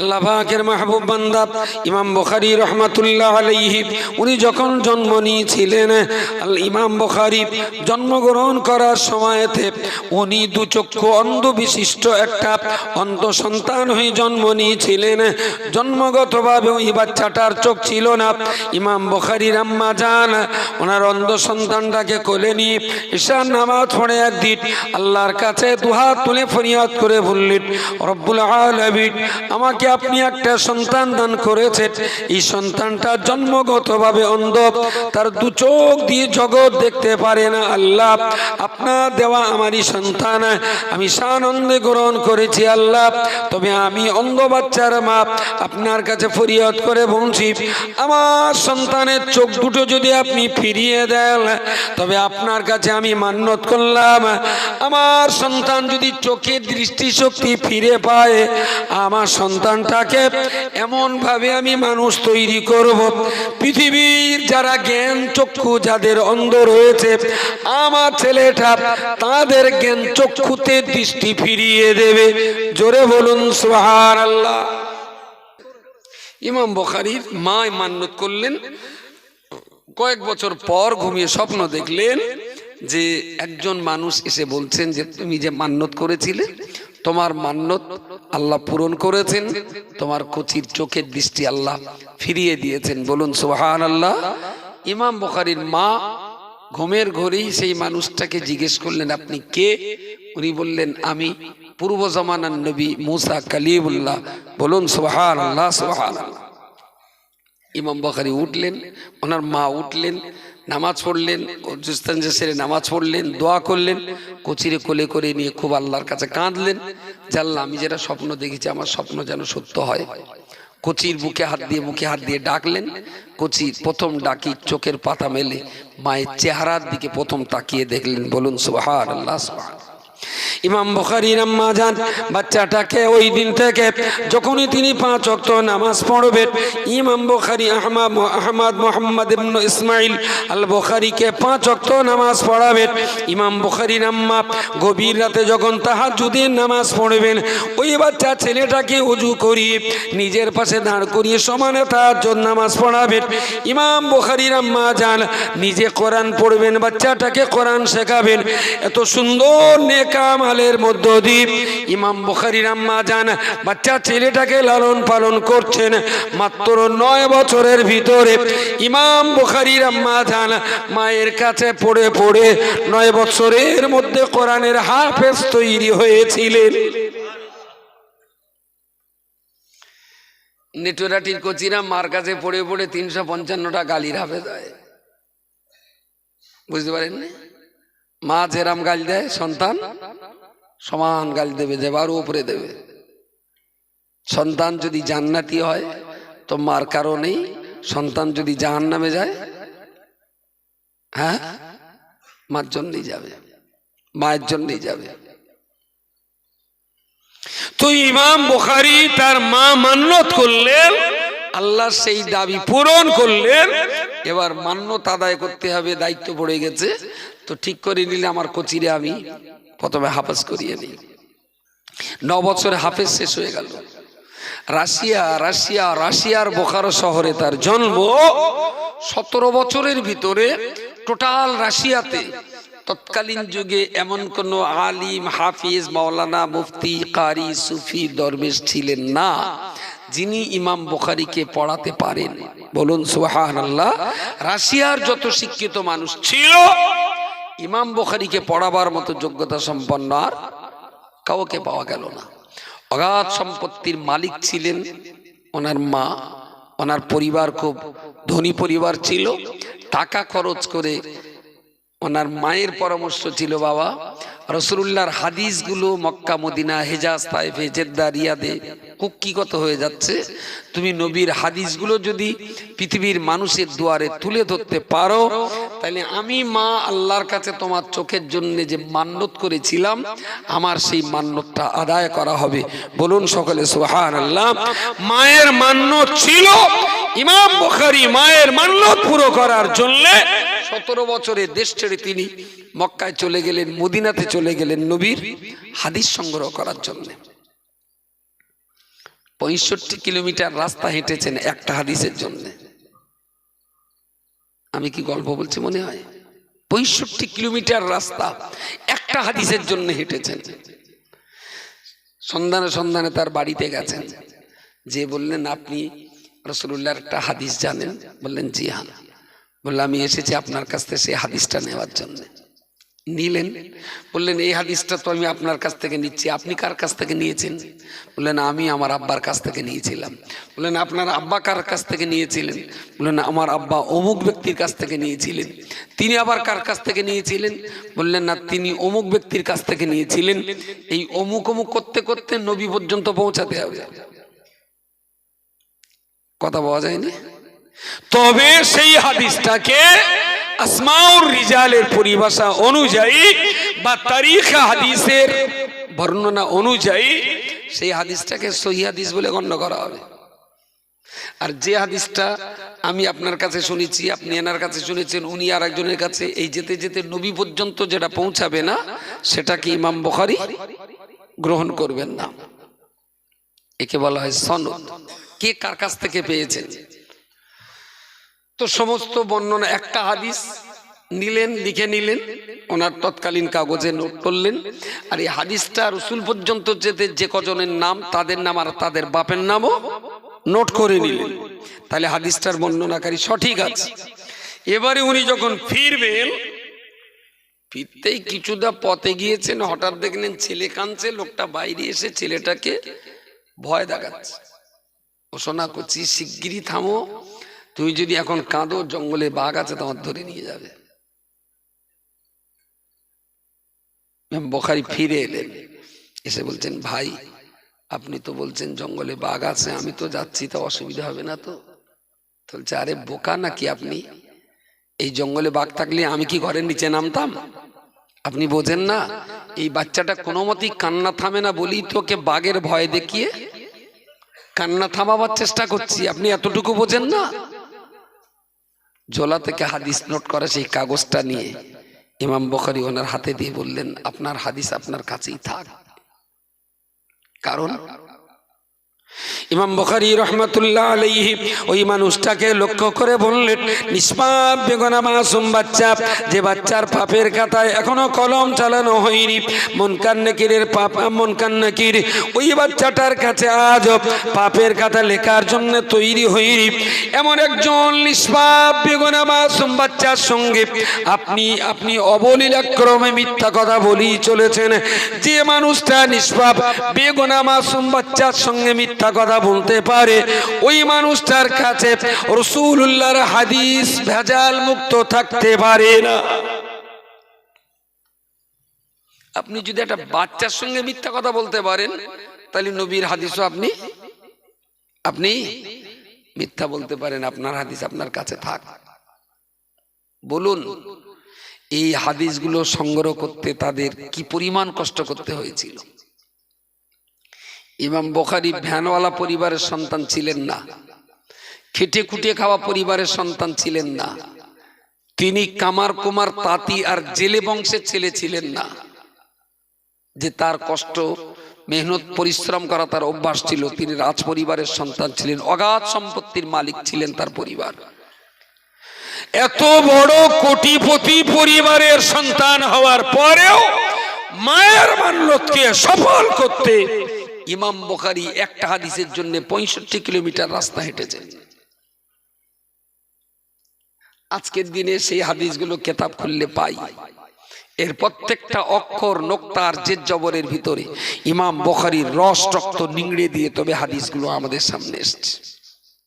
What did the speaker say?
আল্লাহ পাকের মাহবুব বান্দা ইমাম বুখারী রহমাতুল্লাহ আলাইহি, উনি যখন জন্ম নিয়েছিলেন, আল ইমাম বুখারী জন্মগ্রহণ করার সময়তে উনি দু চক্ষু অন্ধ বিশিষ্ট একটা অন্ধ সন্তান হয়ে জন্ম নিয়েছিলেন। জন্মগতভাবে ওই বাচ্চাটার চোখ ছিল না। ইমাম বুখারীর আম্মা জান, ওনার অন্ধ সন্তানটাকে কোলে নিয়ে ঈশান নামাজ পড়ে একদিন আল্লাহর কাছে দুহাত তুলে ফরিয়াদ করে বললেন, রব্বুল আলামিন, আমাকে আপনি একটা সন্তান দান করেছেন, এই সন্তানটা জন্মগতভাবে অন্ধ। তার দু চোখ দিয়ে জগৎ দেখতে পারে না আল্লাহ। আপনার দেওয়া আমারই সন্তান, আমি সানন্দে গ্রহণ করেছি আল্লাহ। তবে আমি অন্ধ বাচ্চার মা আপনার কাছে ফরিয়াদ করে বলছি, আমার সন্তানের চোখ দুটো যদি আপনি ফিরিয়ে দেন, তবে আপনার কাছে আমি মান্যত করলাম। আমার সন্তান যদি চোখের দৃষ্টিশক্তি ফিরে পায়, আমার সন্তানটাকে এমনভাবে আমি মানুষ তৈরি করব। পৃথিবীর যারা জ্ঞান চক্ষু যাদের অন্ধ রয়েছে আমার ছেলেটা তাদের জ্ঞান চক্ষুতে দৃষ্টি ফিরিয়ে দেবে। জোরে বলুন সোহার আল্লাহ ইমাম বখারির মা মান্যত করলেন, কয়েক বছর পর ঘুমিয়ে স্বপ্ন দেখলেন যে একজন মানুষ এসে বলছেন যে, তুমি যে মান্যত করেছিলে তোমার মান্যত আল্লাহ পূরণ করেছেন, তোমার কচির চোখের দৃষ্টি আল্লাহ ফিরিয়ে দিয়েছেন। বলুন সোহান আল্লাহ ইমাম বখারির মা ঘুমের ঘরেই সেই মানুষটাকে জিজ্ঞেস করলেন, আপনি কে? উনি বললেন, আমি পূর্ব জমানার নবী মুসা কালিমুল্লাহ। বলুন সোহান আল্লাহ সোহান আল্লাহ ইমাম বখারি উঠলেন, ওনার মা উঠলেন নামাজ পড়লেন অজুস্তান সেরে নামাজ পড়লেন, দোয়া করলেন, কচিরে কোলে করে নিয়ে খুব আল্লাহর কাছে কাঁদলেন। জানলাম আমি যেটা স্বপ্ন দেখেছি, আমার স্বপ্ন যেন সত্য হয়। কচির বুকে হাত দিয়ে মুখে হাত দিয়ে ডাকলেন। কচি প্রথম ডাকি চোখের পাতা মেলে, মায়ের চেহারার দিকে প্রথম তাকিয়ে দেখলেন, বলুন সুহার আল্লাহ সুবহান। ইমাম বখারির আম্মা যান বাচ্চাটাকে ওই দিন থেকে যখনই তিনি পাঁচ অক্ত নামাজ পড়বেন, ইমাম বখারি, আহমদ আহমদ মোহাম্মদ ইবনু ইসমাইল আল বখারিকে পাঁচ অক্ত নামাজ পড়াবেন। ইমাম বখারির আম্মা গভীর রাতে যখন তাহাজুদের নামাজ পড়বেন, ওই বাচ্চা ছেলেটাকে উজু করিয়ে নিজের পাশে দাঁড় করিয়ে সমানে তাহাজ্জুদ নামাজ পড়াবেন। ইমাম বখারির আম্মা যান নিজে কোরআন পড়বেন, বাচ্চাটাকে কোরআন শেখাবেন। এত সুন্দর নেকামালের মধ্য দিয়ে ইমাম বুখারির আম্মা যান, বাচ্চা ছেলেটাকে লালন পালন করছেন মাত্র নয় বছরের ভিতরে। ইমাম বুখারির আম্মা যান, মায়ের কাছে পড়ে পড়ে নয় বছরের মধ্যে কোরআনের হাফেজ তৈরি হয়েছিলেন। নেটোরাটির কচিরা মার কাছে পড়ে পড়ে তিনশো পঞ্চান্নটা গালির হাফেজ হয়। বুঝতে পারেন না? মা যেরাম গাল দেয়, সন্তান সমান গাল দেবে, দেবার উপরে দেবে। সন্তান যদি জান্নাতি হয়, তো মার কারণেই সন্তান যদি জাহান নামে যায় হ্যাঁ মার জন্যই যাবে, মায়ের জন্যই যাবে। তো ইমাম বুখারি তার মা মান্যত করলেন আল্লাহ সেই দাবি পূরণ করলেন। এবার মান্যত আদায় করতে হবে, দায়িত্ব পড়ে গেছে। তো ঠিক করে নিলে আমার কচিরে আমি প্রথমে হাফেজ করিয়ে নিই ন বছরে হাফেজ শেষ হয়ে গেল। রাশিয়া রাশিয়া, রাশিয়ার বোকারো শহরে তার জন্ম। সতেরো বছরের ভিতরে টোটাল রাশিয়াতে তৎকালীন যুগে এমন কোন আলিম, হাফিজ, মাওলানা, মুফতি, কারি, সুফি, দরবেশ ছিলেন না। যিনি ইমাম বুখারীকে পড়াতে পারেন। বলুন সুহান আল্লাহ রাশিয়ার যত শিক্ষিত মানুষ ছিল, ইমাম বুখারীকে পড়াবার মতো যোগ্যতা সম্পন্ন আর কাউকে পাওয়া গেল না। অগাধ সম্পত্তির মালিক ছিলেন ওনার মা, ওনার পরিবার খুব ধনী পরিবার ছিল। টাকা খরচ করে ওনার মায়ের পরামর্শ ছিল, বাবা রসুল্লাহর হাদিসগুলো মক্কা, মদিনা, হেজাজ, তাইফে, জেদ্দা, রিয়াদে কুক্ষিগত হয়ে যাচ্ছে। তুমি নবীর হাদিসগুলো যদি পৃথিবীর মানুষের দুয়ারে তুলে ধরতে পারো, তাহলে আমি মা আল্লাহর কাছে তোমার চোখের জন্য যে মান্যত করেছিলাম, আমার সেই মান্যতটা আদায় করা হবে। বলুন সকলে সোহান আল্লাহ মায়ের মান্যত ছিল, ইমাম বুখারী মায়ের মান্যত পুরো করার জন্যে সতেরো বছরে দেশ ছেড়ে তিনি মক্কায় চলে গেলেন, মদিনাতে চলে গেলেন নবীর হাদিস সংগ্রহ করার জন্য। পঁয়ষট্টি কিলোমিটার রাস্তা হেঁটেছেন একটা হাদিসের জন্য। আমি কি গল্প বলছি মনে হয়? পঁয়ষট্টি কিলোমিটার রাস্তা একটা হাদিসের জন্য হেঁটেছেন। সন্ধানে সন্ধানে তার বাড়িতে গেছেন। যে বললেন, আপনি রসুল্লাহর একটা হাদিস জানেন? বললেন, জি হ্যাঁ। বললাম আমি এসেছি আপনার কাছ থেকে সেই হাদিসটা নেওয়ার জন্য। নিলেন। বললেন, এই হাদিসটা তো আমি আপনার কাছ থেকে নিচ্ছি। আপনি কার কাছ থেকে নিয়েছেন? বললেন, আমি আমার আব্বার কাছ থেকে নিয়েছিলাম। বললেন, আপনার আব্বা কার কাছ থেকে নিয়েছিলেন? বললেন, আমার আব্বা অমুক ব্যক্তির কাছ থেকে নিয়েছিলেন। তিনি আবার কার কাছ থেকে নিয়েছিলেন? বললেন, না, তিনি অমুক ব্যক্তির কাছ থেকে নিয়েছিলেন। এই অমুক অমুক করতে করতে নবী পর্যন্ত পৌঁছাতে হবে। কথা পাওয়া যায়নি? তবে সেই হাদিসটাকে আসমাউর রিজালের পরিভাষা অনুযায়ী বা তারিখা হাদিসের বর্ণনা অনুযায়ী সেই হাদিসটাকে সহি হাদিস বলে গণ্য করা হবে। আর যে হাদিসটা আমি আপনার কাছে শুনেছি, আপনি এনার কাছে শুনেছেন, উনি আর একজনের কাছে, এই যেতে যেতে নবী পর্যন্ত যেটা পৌঁছাবে না সেটাকে ইমাম বখারি? গ্রহণ করবেন না। একে বলা হয় সনদ। কে কার কাছ থেকে পেয়েছেন? তো সমস্ত বর্ণনা, একটা হাদিস নিলেন, লিখে নিলেন, ওনার তৎকালীন কাগজে নোট করলেন, আর এই হাদিসটা রসুল পর্যন্ত যেতে যে কজনের নাম, তাদের নাম আর তাদের বাপের নামও নোট করে নিলেন। তাহলে হাদিসটার বর্ণনাকারী সঠিক আছে। এবারে উনি যখন ফিরবেন, ফিরতেই কিছুটা পথে গিয়েছেন, হঠাৎ দেখলেন ছেলে কাঁদছে, লোকটা বাইরে এসে ছেলেটাকে ভয় দেখাচ্ছে। ঘোষণা করছি শিগগিরই থামো। তুমি যদি এখন কাঁদো, জঙ্গলে বাঘ আছে, তোমার ধরে নিয়ে যাবে। বখারি ফিরে এলেন, এসে বলছেন, ভাই, আপনি তো বলছেন জঙ্গলে বাঘ আছে, আমি তো যাচ্ছি, তা অসুবিধা হবে না তো? বলছে, আরে, বোকা নাকি আপনি? এই জঙ্গলে বাঘ থাকলে আমি কি ঘরের নিচে নামতাম? আপনি বোঝেন না, এই বাচ্চাটা কোনো মতেই কান্না থামে না বলি তোকে বাঘের ভয় দেখিয়ে কান্না থামাবার চেষ্টা করছি, আপনি এতটুকু বোঝেন না? জোলা থেকে হাদিস নোট করা সেই কাগজটা নিয়ে ইমাম বখারি ওনার হাতে দিয়ে বললেন, আপনার হাদিস আপনার কাছেই থাক। কারণ ইমাম বখারি রহমতুল্লাহ আলহি ওই মানুষটাকে লক্ষ্য করে বললেন, নিষ্পাপ বেগনা মাসুম বাচ্চা, যে বাচ্চার পাপের কাতায় এখনও কলম চালানো হয়নি মন কান্নাকিরের পাপ মন কান্নাকির ওই বাচ্চাটার কাছে আজ পাপের কাতা লেখার জন্য তৈরি হয়নি। এমন একজন নিষ্পাপ বেগনা মাসুম বাচ্চার সঙ্গে আপনি আপনি অবলীলাক্রমে মিথ্যা কথা বলি চলেছেন। যে মানুষটা নিষ্পাপ, বেগনা মাসুম বাচ্চার সঙ্গে মিথ্যা কথা বলতে পারে। ওই মানুষটার কাছে রসুল্লাহর হাদিস ভেজাল মুক্ত থাকতে পারে না। আপনি যদি একটা বাচ্চার সঙ্গে মিথ্যা কথা বলতে পারেন, তাহলে নবীর হাদিসও আপনি আপনি মিথ্যা বলতে পারেন। আপনার হাদিস আপনার কাছে থাক। বলুন, এই হাদিসগুলো সংগ্রহ করতে তাদের কি পরিমাণ কষ্ট করতে হয়েছিল? ইমাম বখারি ভ্যানওয়ালা পরিবারের সন্তান ছিলেন না, খেটে খুটে খাওয়া পরিবারের সন্তান ছিলেন না, তিনি কামার কুমার তাঁতি আর জেলে বংশের ছেলে ছিলেন না, যে তার কষ্ট, মেহনত, পরিশ্রম করা তার অভ্যাস ছিল। তিনি রাজ পরিবারের সন্তান ছিলেন, অগাধ সম্পত্তির মালিক ছিলেন তার পরিবার। এত বড় কোটিপতি পরিবারের সন্তান হওয়ার পরেও মায়ের মান্যতকে সফল করতে ইমাম বখারি একটা হাদিসের জন্য পঁয়ষট্টি কিলোমিটার রাস্তা হেঁটেছেন আজকের দিনে সেই হাদিসগুলো কেতাব খুললে পাই। এর প্রত্যেকটা অক্ষর নোক্তার যে জবরের ভিতরে ইমাম বখারির রস রক্ত নিংড়ে দিয়ে তবে হাদিসগুলো আমাদের সামনে এসছে।